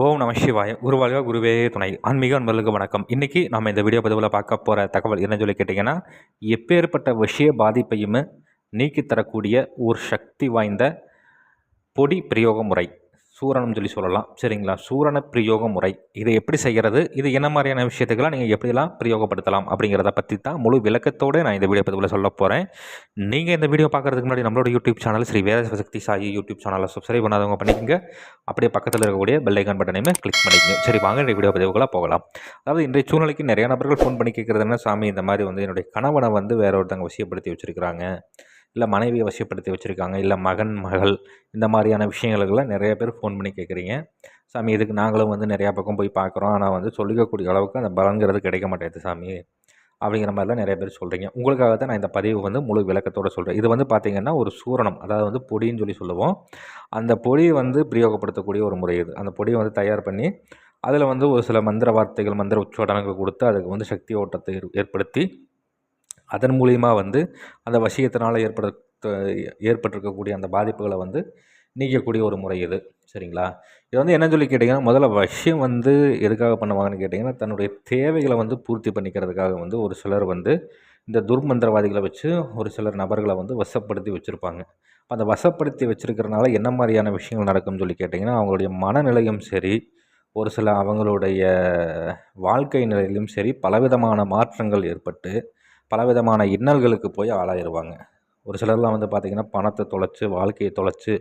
ஓம் நம சிவாய குருவாழ்க குருவே துணை. ஆன்மீக அன்பர்களுக்கு வணக்கம். இன்றைக்கி நம்ம இந்த வீடியோ பதிவில் பார்க்க போகிற தகவல் என்ன சொல்லி கேட்டிங்கன்னா எப்பேற்பட்ட விஷய பாதிப்பையும் நீக்கித்தரக்கூடிய ஒரு சக்தி வாய்ந்த பொடி பிரயோக முறை சூரணம் சொல்லி சொல்லலாம். சரிங்களா? சூரண பிரயோக முறை. இதை எப்படி செய்கிறது? இது என்ன மாதிரியான விஷயத்துக்கெல்லாம் நீங்கள் எப்படிலாம் பிரயோகப்படுத்தலாம் அப்படிங்கிறத பற்றி தான் முழு விளக்கத்தோடு நான் இந்த வீடியோ பதிவில் சொல்ல போகிறேன் நீங்கள் இந்த வீடியோ பார்க்குறதுக்கு முன்னாடி நம்மளோட YouTube channel Sri Veda Shakti Sai YouTube சேனலை சப்ஸ்கிரைப் பண்ணாதவங்க பண்ணிக்கோங்க. அப்படியே பக்கத்தில் இருக்கக்கூடிய பெல்லைக்கான் பட்டனையுமே கிளிக் பண்ணிக்கோங்க. சரி வாங்க இந்த வீடியோ பதிவுகளாக போகலாம். அதாவது இன்றைய சூழ்நிலைக்கு நிறைய நபர்கள் ஃபோன் பண்ணி கேட்குறது என்ன சாமி இந்த மாதிரி வந்து என்னுடைய கணவனை வந்து வேற ஒருத்தவங்க விஷயப்படுத்தி வச்சுருக்கிறாங்க. இல்லை மனைவியை வசியப்படுத்தி வச்சுருக்காங்க இல்லை மகன் மகள் இந்த மாதிரியான விஷயங்களுக்கெல்லாம் நிறைய பேர் ஃபோன் பண்ணி கேட்குறீங்க சாமி இதுக்கு நாங்களும் வந்து நிறையா பக்கம் போய் பார்க்குறோம் ஆனால் வந்து சொல்லிக்கக்கூடிய அளவுக்கு அந்த பலங்கிறது கிடைக்க மாட்டேங்குது சாமி அப்படிங்கிற மாதிரிலாம் நிறைய பேர் சொல்கிறீங்க உங்களுக்காக தான் நான் இந்த பதிவு வந்து முழு விளக்கத்தோடு சொல்கிறேன் இது வந்து பார்த்திங்கன்னா ஒரு சூரணம் அதாவது வந்து பொடின்னு சொல்லி சொல்லுவோம். அந்த பொடியை வந்து பிரயோகப்படுத்தக்கூடிய ஒரு முறை இது. அந்த பொடியை வந்து தயார் பண்ணி அதில் வந்து ஒரு சில மந்திர வார்த்தைகள் மந்திர உச்சோடனங்கள் கொடுத்து அதுக்கு வந்து சக்தி ஓட்டத்தை ஏற்படுத்தி அதன் மூலிமா வந்து அந்த வசியத்தினால் ஏற்பட ஏற்பட்டிருக்கக்கூடிய அந்த பாதிப்புகளை வந்து நீக்கக்கூடிய ஒரு முறை இது. சரிங்களா? இது வந்து என்ன சொல்லி கேட்டிங்கன்னா முதல்ல வசியம் வந்து எதுக்காக பண்ணுவாங்கன்னு கேட்டிங்கன்னா தன்னுடைய தேவைகளை வந்து பூர்த்தி பண்ணிக்கிறதுக்காக வந்து ஒரு சிலர் வந்து இந்த துர்மந்திரவாதிகளை வச்சு ஒரு சிலர் நபர்களை வந்து வசப்படுத்தி வச்சுருப்பாங்க. அந்த வசப்படுத்தி வச்சுருக்கிறனால என்ன மாதிரியான விஷயங்கள் நடக்கும்னு சொல்லி கேட்டிங்கன்னா அவங்களுடைய மனநிலையும் சரி ஒரு சில அவங்களுடைய வாழ்க்கை நிலையிலும் சரி பலவிதமான மாற்றங்கள் ஏற்பட்டு பலவிதமான இன்னல்களுக்கு போய் ஆளாயிருவாங்க. ஒரு சிலர்லாம் வந்து பார்த்திங்கன்னா பணத்தை தொலைச்சி வாழ்க்கையை தொலைச்சி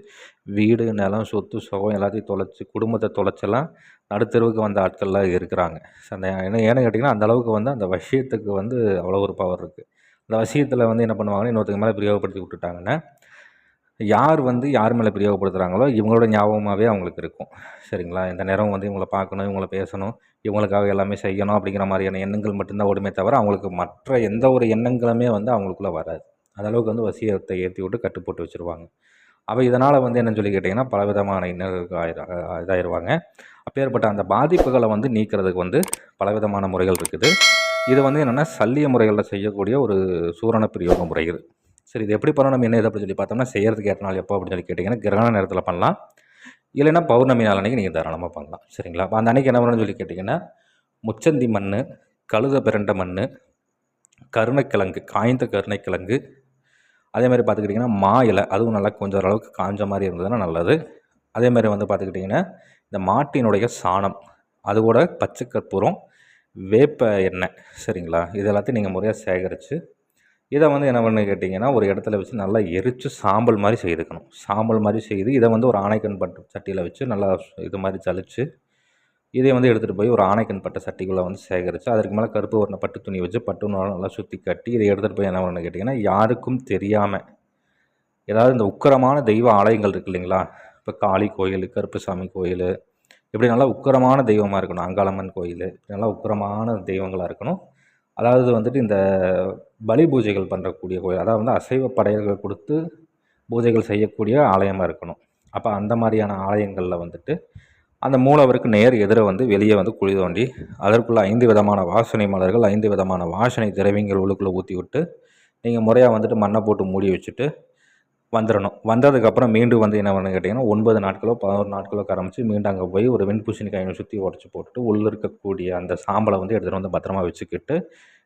வீடு நிலம் சொத்து சுகம் எல்லாத்தையும் தொலைச்சி குடும்பத்தை தொலைச்செல்லாம் நடுத்தருவுக்கு வந்த ஆட்கள்லாம் இருக்கிறாங்க. அந்த என்ன ஏன்னு கேட்டிங்கன்னா அந்தளவுக்கு வந்து அந்த விஷயத்துக்கு வந்து அவ்வளோ ஒரு பவர் இருக்குது அந்த விஷயத்தில் வந்து என்ன பண்ணுவாங்கன்னா இன்னொருத்தங்க மேலே பிரயோகப்படுத்தி விட்டுட்டாங்கன்னா யார் வந்து யார் மேலே பிரயோகப்படுத்துகிறாங்களோ இவங்களோட ஞாபகமாகவே அவங்களுக்கு இருக்கும். சரிங்களா? இந்த நேரம் வந்து இவங்களை பார்க்கணும் இவங்களை பேசணும் இவங்களுக்காக எல்லாமே செய்யணும் அப்படிங்கிற மாதிரியான எண்ணங்கள் மட்டும்தான் ஓடுமே தவிர அவங்களுக்கு மற்ற எந்த ஒரு எண்ணங்களுமே வந்து அவங்களுக்குள்ளே வராது. அந்தளவுக்கு வந்து வசியத்தை ஏற்றி விட்டு கட்டு போட்டு வச்சுருவாங்க. அப்போ இதனால் வந்து என்னன்னு சொல்லி கேட்டிங்கன்னா பலவிதமான இன்னர்களுக்கு ஆயிர இதாகிடுவாங்க அப்பேற்பட்ட அந்த பாதிப்புகளை வந்து நீக்கிறதுக்கு வந்து பலவிதமான முறைகள் இருக்குது. இது வந்து என்னென்னா சல்லிய முறைகளில் செய்யக்கூடிய ஒரு சூரண பிரயோக முறைகள் சரி இது எப்படி பண்ணணும்? நம்ம என்ன இதை சொல்லி பார்த்தோம்னா செய்கிறதுக்கு ஏற்ற நாள் எப்போ அப்படின்னு சொல்லி கேட்டிங்கன்னா கிரகண நேரத்தில் பண்ணலாம். இல்லைன்னா பௌர்ணமி நாள் அன்றைக்கி நீங்கள் தாராளமாக பண்ணலாம். சரிங்களா? அப்போ அந்த அன்றைக்கி என்ன பண்ணணும்னு சொல்லி கேட்டிங்கன்னா முச்சந்தி மண் கழுத பிறண்ட மண் கருணைக்கிழங்கு காய்ந்த கருணைக்கிழங்கு அதே மாதிரி பார்த்துக்கிட்டிங்கன்னா மா இலை அதுவும் நல்லா கொஞ்சம் ஓரளவுக்கு காஞ்ச மாதிரி இருந்ததுன்னா நல்லது. அதே மாதிரி வந்து பார்த்துக்கிட்டிங்கன்னா இந்த மாட்டினுடைய சாணம் அது கூட பச்சை கற்பூரம் வேப்ப எண்ணெய் சரிங்களா? இது எல்லாத்தையும் நீங்கள் முறையாக சேகரித்து இதை வந்து என்ன பண்ணு கேட்டிங்கன்னா ஒரு இடத்துல வச்சு நல்லா எரித்து சாம்பல் மாதிரி செய்துக்கணும். சாம்பல் மாதிரி செய்து இதை வந்து ஒரு ஆணைக்கண் பட்டு சட்டியில் வச்சு நல்லா இது மாதிரி சளிச்சு இதை வந்து எடுத்துகிட்டு போய் ஒரு ஆணைக்கண் பட்ட சட்டிக்குள்ளே வந்து சேகரித்து அதற்கு மேலே கருப்பு வர்ண பட்டு துணி வச்சு பட்டு நல்லா சுற்றி கட்டி இதை எடுத்துகிட்டு போய் என்ன பண்ணு கேட்டிங்கன்னா யாருக்கும் தெரியாமல் ஏதாவது இந்த உக்கரமான தெய்வ ஆலயங்கள் இருக்குது இல்லைங்களா? இப்போ காளி கோயில் கருப்புசாமி கோயில் இப்படி நல்லா உக்கரமான தெய்வமாக இருக்கணும் அங்காளம்மன் கோயில் நல்லா உக்கரமான தெய்வங்களாக இருக்கணும். அதாவது வந்துட்டு இந்த பலி பூஜைகள் பண்ணுறக்கூடிய கோயில் அதாவது வந்து அசைவ படையல்கள் கொடுத்து பூஜைகள் செய்யக்கூடிய ஆலயமாக இருக்கணும். அப்போ அந்த மாதிரியான ஆலயங்களில் வந்துட்டு அந்த மூலவருக்கு நேர் எதிர வந்து வெளியே வந்து குழி தோண்டி அதற்குள்ளே ஐந்து விதமான வாசனை மலர்கள் ஐந்து விதமான வாசனை திரவியங்கள் உள்ளுக்குள்ளே ஊற்றி விட்டு நீங்கள் முறையாக வந்துட்டு மண்ணை போட்டு மூடி வச்சுட்டு வந்துடணும் வந்ததுக்கப்புறம் மீண்டும் வந்து என்ன பண்ணு கேட்டிங்கன்னா ஒன்பது நாட்களோ பதினோரு நாட்களோ கரமிச்சு மீண்டும் அங்கே போய் ஒரு வெண்பூசணிக்காயை சுற்றி உடச்சி போட்டுட்டு உள்ளே இருக்கக்கூடிய அந்த சாம்பலை வந்து எடுத்துகிட்டு வந்து பத்திரமா வச்சுக்கிட்டு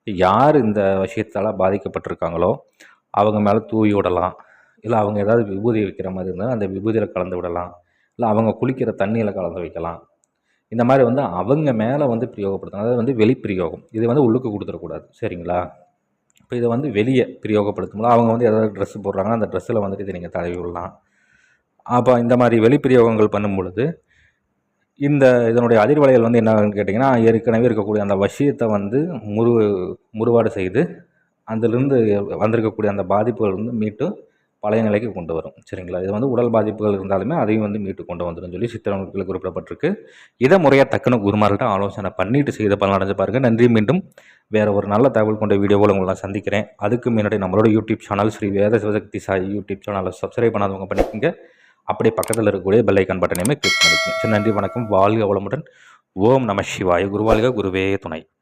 யார் இந்த விஷயத்தால் பாதிக்கப்பட்டிருக்காங்களோ அவங்க மேலே தூவி விடலாம். இல்லை அவங்க ஏதாவது விபூதி வைக்கிற மாதிரி இருந்தால் அந்த விபூதியில் கலந்து விடலாம். இல்லை அவங்க குளிக்கிற தண்ணியில் கலந்து வைக்கலாம். இந்த மாதிரி வந்து அவங்க மேலே வந்து பிரயோகப்படுத்தணும். அதாவது வந்து வெளிப்பிரயோகம் இது வந்து உள்ளுக்கு கொடுத்துடக்கூடாது. சரிங்களா? இப்போ இதை வந்து வெளியே பிரயோகப்படுத்தும்போது அவங்க வந்து ஏதாவது ட்ரெஸ் போடுறாங்கன்னா அந்த ட்ரெஸ்ஸில் வந்துட்டு இதை நீங்கள் தடவி விடலாம் அப்போ இந்த மாதிரி வெளிப்பிரயோகங்கள் பண்ணும்பொழுது இந்த இதனுடைய அதிர்வலைகள் வந்து என்னன்னு கேட்டிங்கன்னா ஏற்கனவே இருக்கக்கூடிய அந்த வசியத்தை வந்து முறு முறுவாடு செய்து அதிலிருந்து வந்திருக்கக்கூடிய அந்த பாதிப்புகள் வந்து மீட்டு பழைய நிலைக்கு கொண்டு வரும். சரிங்களா? இது வந்து உடல் பாதிப்புகள் இருந்தாலுமே அதையும் வந்து மீட்டு கொண்டு வந்துடும் சொல்லி சித்திர சித்திரங்கள் குறிப்பிடப்பட்டிருக்கு. இதை முறையாக டக்குன்னு குருமார்கிட்ட ஆலோசனை பண்ணிட்டு செய்த பலன் அடைஞ்சு பாருங்கள் நன்றி. மீண்டும் வேறு ஒரு நல்ல தகவல் கொண்ட வீடியோவில் உங்களை நான் சந்திக்கிறேன். அதுக்கு முன்னாடி நம்மளோட YouTube channel Sri Veda Sivasakthi Sai YouTube சேனலை சப்ஸ்கிரைப் பண்ணாதவங்க பண்ணிக்கோங்க. அப்படியே பக்கத்தில் இருக்கக்கூடிய பெல்லைக்கான் பட்டனையுமே கிளிக் பண்ணிக்கோங்க. சரி நன்றி வணக்கம். வாழ்க வளமுடன். ஓம் நம சிவாய. குருவாழ்க. குருவே துணை.